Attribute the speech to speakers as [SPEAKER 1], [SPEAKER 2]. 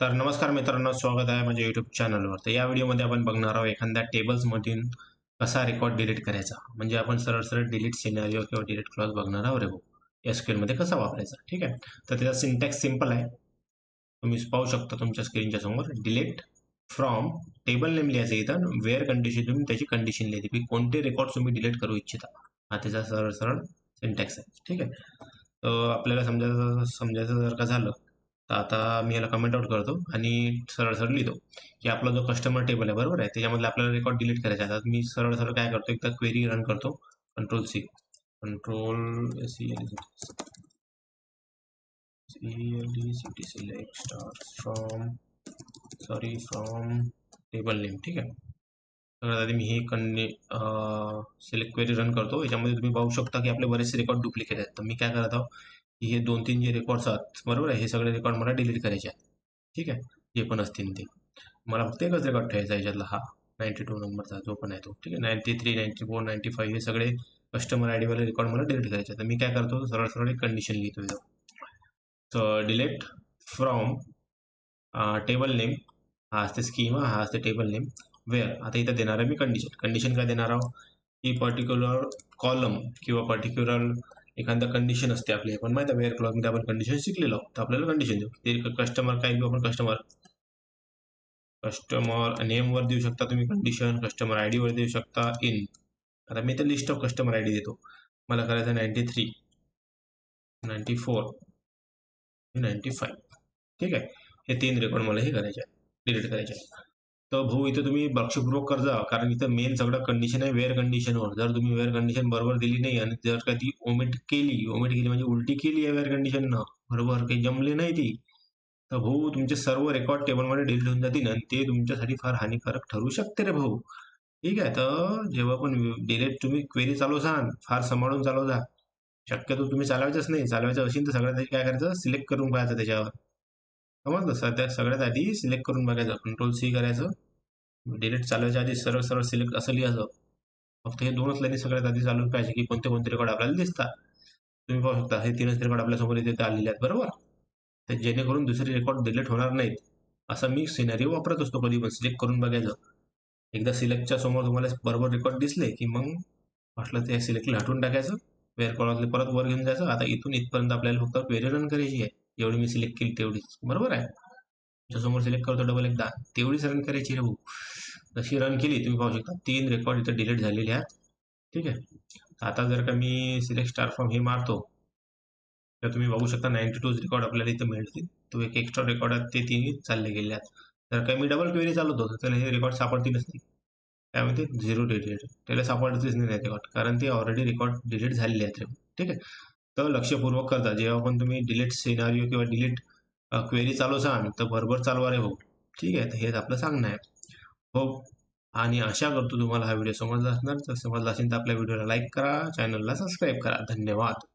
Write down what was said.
[SPEAKER 1] तर नमस्कार मित्रांनो स्वागत आहे माझ्या युट्यूब चॅनलवर तर या व्हिडिओमध्ये आपण बघणार आहोत एखाद्या टेबल्समधून कसा रेकॉर्ड डिलीट करायचा. म्हणजे आपण सरळ सरळ डिलीट सिनेरिओ किंवा डिलीट क्लॉज बघणार आहोत रे एसमध्ये कसा वापरायचा ठीक आहे? तर त्याचा सिंटॅक्स सिंपल आहे. तुम्ही पाहू शकता तुमच्या स्क्रीनच्या समोर डिलीट फ्रॉम टेबल नेम लिहायचं इथं वेअर कंडिशन तुम्ही त्याची कंडिशन लिहिते की कोणते रेकॉर्ड तुम्ही डिलीट करू इच्छिता. हा त्याचा सरळ सरळ सिंटॅक्स आहे ठीक आहे? तर आपल्याला समजायचं समजायचं जर का झालं तर आता मी याला कमेंट आउट करतो आणि सरळ सरळ लिहितो. की आपला जो कस्टमर टेबल आहे बरोबर आहे? त्याच्यामध्ये आपल्याला रेकॉर्ड डिलीट करायचा आता मी सरळ सरळ काय करतो? एकदा क्वेरी रन करतो. Control C control C C select star from sorry from table name ठीक आहे? सगळ्यात आधी मी हे कन्ने सिलेक्ट क्वेरी रन करतो. याच्यामध्ये तुम्ही पाहू शकता की आपले बरेचसे रेकॉर्ड डुप्लिकेट आहेत. तर मी काय करत आहोत हे दोन तीन जे रेकॉर्ड्स आहेत बरोबर आहे? हे सगळे रेकॉर्ड मला डिलीट करायचे आहेत. ठीक आहे? जे पण असतील ते. मला फक्त एकच रेकॉर्ड ठेवायचा आहे याच्यातला हा. नाईन्टी टू नंबरचा जो पण आहे तो. ठीक आहे? Ninety three ninety four ninety five हे सगळे कस्टमर आय डीवाले रेकॉर्ड मला डिलीट करायचे तर मी काय करतो? सरळ सरळ एक कंडिशन लिहितो इथं. तर डिलेक्ट फ्रॉम टेबल नेम हा असते स्कीम हा असते टेबल नेम वेअर आता इथं देणार आहे मी कंडिशन कंडिशन काय देणार आहोत? की पर्टिक्युलर कॉलम किंवा पर्टिक्युलर एखादा कंडिशन असते आपली. आपण माहिती आहे वेअर क्लॉकमध्ये आपण कंडिशन शिकलेलो तर आपल्याला कंडिशन देऊ. ते कस्टमर काय देऊ आपण? कस्टमर कस्टमर नेमवर देऊ शकता तुम्ही कंडिशन कस्टमर आय डीवर देऊ शकता. इन आता मी तर list of customer I D देतो. मला करायचं ninety three ninety four ninety five ठीक आहे? हे तीन रेकॉर्ड मला हे करायचे आहे डिलीट करायचे आहे तर भाऊ इथं तुम्ही बक्षुप्रोक कर जा कारण इथं मेन सगळं कंडिशन आहे वेअर कंडिशनवर जर तुम्ही वेअर कंडिशन बरोबर दिली नाही आणि जर का ती ओमिट केली ओमिट केली म्हणजे उलटी केली आहे वेअर कंडिशननं बरोबर? काही जमले नाही ती. तर भाऊ तुमचे सर्व रेकॉर्ड टेबलमध्ये डिलीट होऊन जातील आणि ते तुमच्यासाठी फार हानिकारक ठरू शकते रे भाऊ. ठीक आहे? तर जेव्हा पण डिलेट तुम्ही क्वेरी चालवसान फार सांभाळून चालवजा शक्यतो तुम्ही चालवायचंच नाही. चालवायचं असेल तर सगळ्यात काय करायचं? सिलेक्ट करून पाहायचं त्याच्यावर. समजलं सध्या सगळ्यात आधी सिलेक्ट करून बघायचं. कंट्रोल सी करायचं. डिलीट चालवायच्या आधी सरळ सरळ सिलेक्ट असं लिहायचं. फक्त हे दोनच लाईनी सगळ्यात आधी चालून पाहिजे की कोणते कोणते रेकॉर्ड आपल्याला दिसतात. तुम्ही पाहू शकता हे तीनच रेकॉर्ड आपल्यासमोर इथे आलेले आहेत बरोबर? तर जेणेकरून दुसरे रेकॉर्ड डिलीट होणार नाहीत. असा मी सिनेरिओ वापरत असतो कधी पण सिलेक्ट करून बघायचं. एकदा सिलेक्टच्या समोर तुम्हाला बरोबर रेकॉर्ड दिसले की मग म्हटलं ते सिलेक्टला हटवून टाकायचं. वेअर कॉलरले परत वर घेऊन जायचं. आता इथून इथपर्यंत आपल्याला फक्त क्वेरी रन करायची आहे. एवढी मी सिलेक्ट केली तेवढीच बरोबर आहे? समोर सिलेक्ट करतो डबल एकदा. तेवढीच रन करायची रे भाऊ. जशी रन केली तुम्ही पाहू शकता. तीन रेकॉर्ड इथं डिलीट झालेले आहेत. ठीक आहे? आता जर का मी सिलेक्ट स्टार फॉर्म हे मारतो तर तुम्ही बघू शकता नाईन्टी टूच रेकॉर्ड आपल्याला इथं मिळतील. तो एक एक्स्ट्रा रेकॉर्ड आहेत ते तीन चालले गेले आहेत. जर का मी डबल क्वेरी चालवतो तर त्याला हे रेकॉर्ड सापडतीलच नाही. म्हणते? झिरो डिलीट त्याला सापडतच नाही रेकॉर्ड कारण ते ऑलरेडी रेकॉर्ड डिलीट झालेले आहेत ठीक आहे? तर लक्षपूर्वक करता. जेव्हा पण तुम्ही डिलीट सिनारिओ किंवा डिलीट क्वेरी चालू सांग तर बरोबर चालवा रे हो ठीक आहे? तर हेच आपलं सांगणं आहे. हो. आणि आशा करतो तुम्हाला हा व्हिडिओ समजला असणार. तर समजला असेल तर आपल्या व्हिडिओला लाईक करा. चॅनलला सबस्क्राईब करा. धन्यवाद.